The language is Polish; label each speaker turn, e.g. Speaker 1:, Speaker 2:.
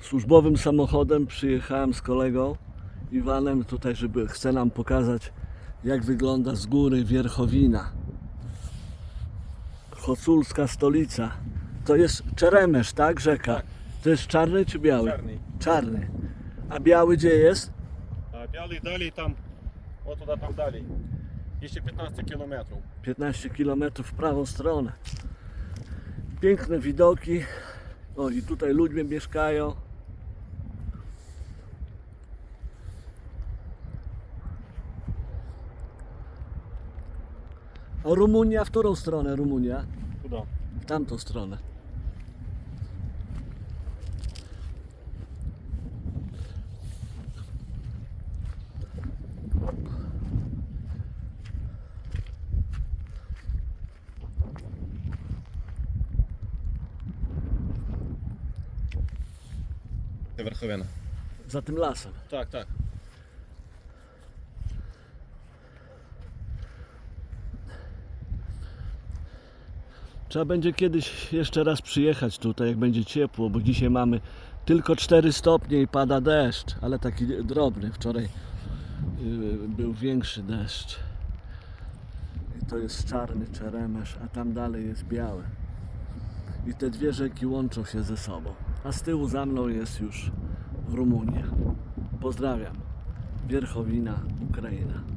Speaker 1: służbowym samochodem przyjechałem z kolegą Iwanem tutaj, żeby chce nam pokazać jak wygląda z góry Wierchowina. Hoculska stolica. To jest Czeremesz, tak? Rzeka.
Speaker 2: Tak.
Speaker 1: To jest czarny czy biały?
Speaker 2: Czarny.
Speaker 1: Czarny. A biały gdzie jest?
Speaker 2: A biały dalej tam, o tuda tam dalej. Jeszcze 15 km.
Speaker 1: 15 km w prawą stronę. Piękne widoki. O i tutaj ludzie mieszkają. Rumunia, w którą stronę Rumunia?
Speaker 2: Kuda.
Speaker 1: W tamtą stronę.
Speaker 2: Warchowiana.
Speaker 1: Za tym lasem.
Speaker 2: Tak, tak.
Speaker 1: Trzeba będzie kiedyś jeszcze raz przyjechać tutaj, jak będzie ciepło, bo dzisiaj mamy tylko 4 stopnie i pada deszcz, ale taki drobny. Wczoraj yy, był większy deszcz. I to jest czarny czeremesz, a tam dalej jest biały. I te dwie rzeki łączą się ze sobą. A z tyłu za mną jest już Rumunia. Pozdrawiam. Wierchowina, Ukraina.